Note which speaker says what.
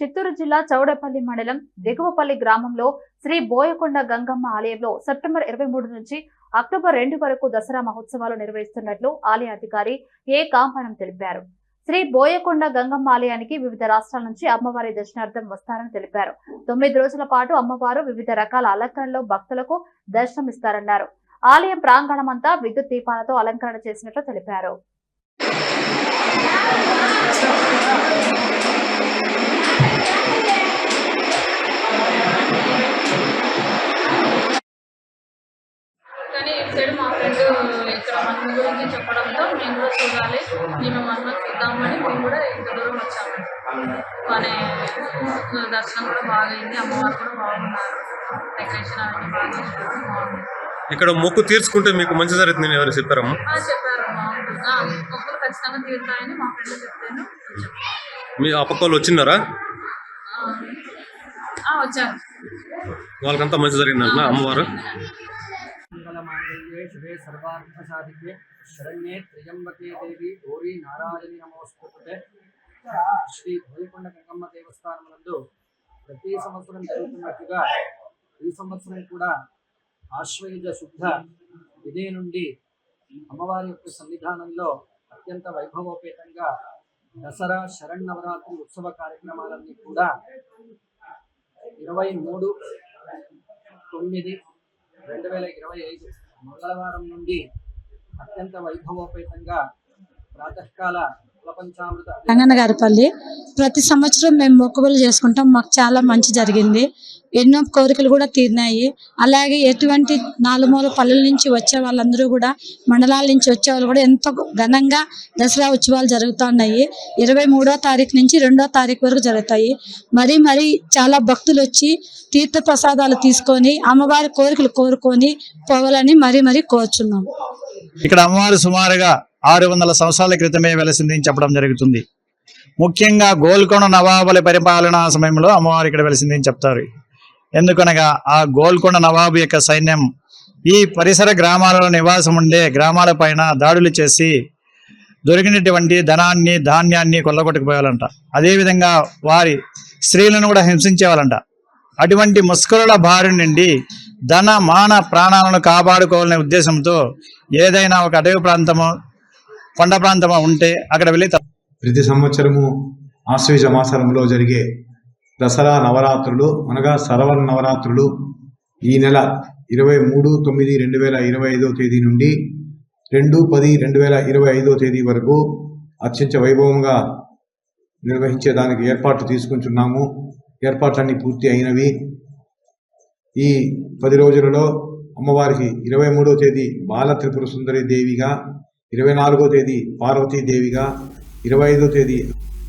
Speaker 1: చిత్తూరు జిల్లా చౌడపల్లి మండలం దిగువపల్లి గ్రామంలో శ్రీ బోయకొండ గంగమ్మ ఆలయంలో సెప్టెంబర్ ఇరవై మూడు నుంచి అక్టోబర్ రెండు వరకు దసరా మహోత్సవాలు నిర్వహిస్తున్నట్లు ఆలయ అధికారి ఏ కాంపనం తెలిపారు. శ్రీ బోయకొండ గంగమ్మ ఆలయానికి వివిధ రాష్ట్రాల నుంచి అమ్మవారి దర్శనార్థం వస్తారని తెలిపారు. తొమ్మిది రోజుల పాటు అమ్మవారు వివిధ రకాల అలంకరణలో భక్తులకు దర్శనమిస్తారన్నారు ఆలయం ప్రాంగణమంతా విద్యుత్ దీపాలతో అలంకరణ చేసినట్లు తెలిపారు.
Speaker 2: కానీ ఇటు సైడ్ మా ఫ్రెండ్ ఇక్కడ మన గురించి చెప్పడంతో మేము కూడా చూడాలి. మేము మన చూద్దామని మేము కూడా ఇంత దూరం వచ్చాము. బాగానే దర్శనం కూడా బాగా అయింది అమ్మవారు కూడా బాగున్నారు. డెకరేషన్ అవన్నీ బాగా బాగుంది.
Speaker 3: ఇక్కడ మొక్కు తీర్చుకుంటే మీకు మంచి జరుగుతుందని ఎవరు చెప్పారమ్మా?
Speaker 2: చెప్పారు. బాగుంది మొక్కులు ఖచ్చితంగా తీరుతాయని మా ఫ్రెండ్ చెప్తాను
Speaker 3: మీ వాళ్ళు వచ్చినారా
Speaker 2: వచ్చారు.
Speaker 3: వాళ్ళకంతా మంచి జరిగిందంటున్నా అమ్మవారు?
Speaker 4: మంగళమాంగళ్యే శివే సర్వార్థసాధికే శరణ్యే త్రయంబకే దేవి గౌరీ నారాయణి నమోస్తుతే శ్రీ బోయకొండ గంగమ్మ దేవస్థానమునందు ప్రతి సంవత్సరం జరుగుతున్నట్టుగా ఈ సంవత్సరం కూడా ఆశ్వయుజ శుద్ధ ఇదే నుండి అమ్మవారి యొక్క సన్నిధానంలో అత్యంత వైభవోపేతంగా దసరా శరణ్ ఉత్సవ కార్యక్రమాలన్నీ కూడా ఇరవై మూడు తొమ్మిది రెండు వేల ఇరవై ఐదు మంగళవారం నుండి అత్యంత వైభవోపేతంగా ప్రాతకాల కులపంచామృత
Speaker 5: గారిపల్లి ప్రతి సంవత్సరం మేము మొక్కుబడులు చేసుకుంటాం. మాకు చాలా మంచి జరిగింది. ఎన్నో కోరికలు కూడా తీరినాయి. అలాగే ఎటువంటి నాలుమూల పల్లెల నుంచి వచ్చే వాళ్ళందరూ కూడా మండలాల నుంచి వచ్చే వాళ్ళు కూడా ఎంతో ఘనంగా దసరా ఉత్సవాలు జరుగుతున్నాయి. ఇరవై మూడో తారీఖు నుంచి రెండో తారీఖు వరకు జరుగుతాయి. మరి మరి చాలా భక్తులు వచ్చి తీర్థ ప్రసాదాలు తీసుకొని అమ్మవారి కోరికలు కోరుకొని పోవాలని మరీ మరీ కోరుచున్నాం.
Speaker 6: ఇక్కడ అమ్మవారు సుమారుగా ఆరు వందల సంవత్సరాల క్రితమే వెలసిందని చెప్పడం జరుగుతుంది. ముఖ్యంగా గోల్కొండ నవాబుల పరిపాలనా సమయంలో అమ్మవారు ఇక్కడ వెలిసిందని చెప్తారు. ఎందుకనగా ఆ గోల్కొండ నవాబు యొక్క సైన్యం ఈ పరిసర గ్రామాలలో నివాసం ఉండే గ్రామాల పైన దాడులు చేసి దొరికినటువంటి ధనాన్ని ధాన్యాన్ని కొల్లగొట్టుకుపోవాలంట అదేవిధంగా వారి స్త్రీలను కూడా హింసించేవాళ్ళంట అటువంటి ముస్కుల బారి నుండి ధన మాన ప్రాణాలను కాపాడుకోవాలనే ఉద్దేశంతో ఏదైనా ఒక అటవీ ప్రాంతము కొండ ప్రాంతము ఉంటే అక్కడ వెళ్ళి
Speaker 7: ప్రతి సంవత్సరము ఆశ్వేజ మాసంలో జరిగే దసరా నవరాత్రులు అనగా సరవణ నవరాత్రులు ఈ నెల ఇరవై మూడు తొమ్మిది రెండు వేల ఇరవై ఐదో తేదీ నుండి రెండు పది రెండు వేల ఇరవై ఐదో తేదీ వరకు అత్యంత వైభవంగా నిర్వహించేదానికి ఏర్పాట్లు తీసుకుంటున్నాము. ఏర్పాట్లన్నీ పూర్తి అయినవి. ఈ పది రోజులలో అమ్మవారికి ఇరవై మూడో తేదీ బాల త్రిపుర సుందరి దేవిగా ఇరవై నాలుగో తేదీ పార్వతీ దేవిగా ఇరవై ఐదో తేదీ